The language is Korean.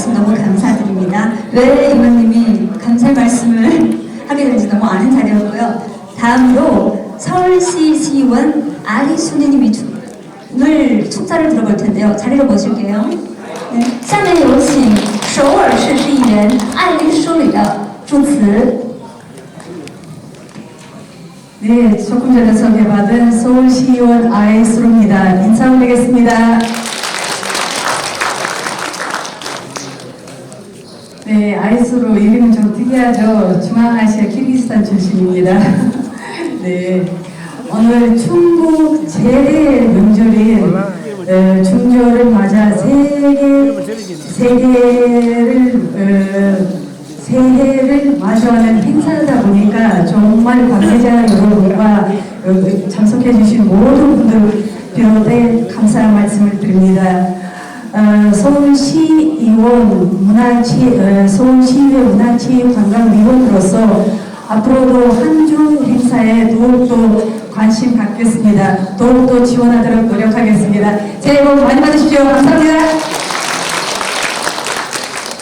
말씀 너무 감사드립니다. 왜 이모님이 감사의 말씀을 하게 된지 너무 아는 자리였고요. 다음으로 서울시 시의원 아리 순애님이 오늘 축사를 들어볼 텐데요. 자리로 모실게요. 네, 下面有请首尔市市议员艾丽淑里的祝词。 네, 조금 전에 소개받은 네, 아이스로 이름은 좀 특이하죠. 중앙아시아 키르기스탄 출신입니다. 네, 오늘 충북 제대 명절인 어, 중절을 맞아 세계 세계를 어, 새해를 마주하는 행사다 보니까 정말 관계자 여러분과 여기 참석해 주신 모든 분들 비롯해 감사의 말씀을 드립니다. 어, 서울시의원 문화치 어, 서울시의회 문화치 관광위원으로서 앞으로도 한주 행사에 더욱더 관심 갖겠습니다. 더욱더 지원하도록 노력하겠습니다. 새해 복 많이 받으십시오. 감사합니다.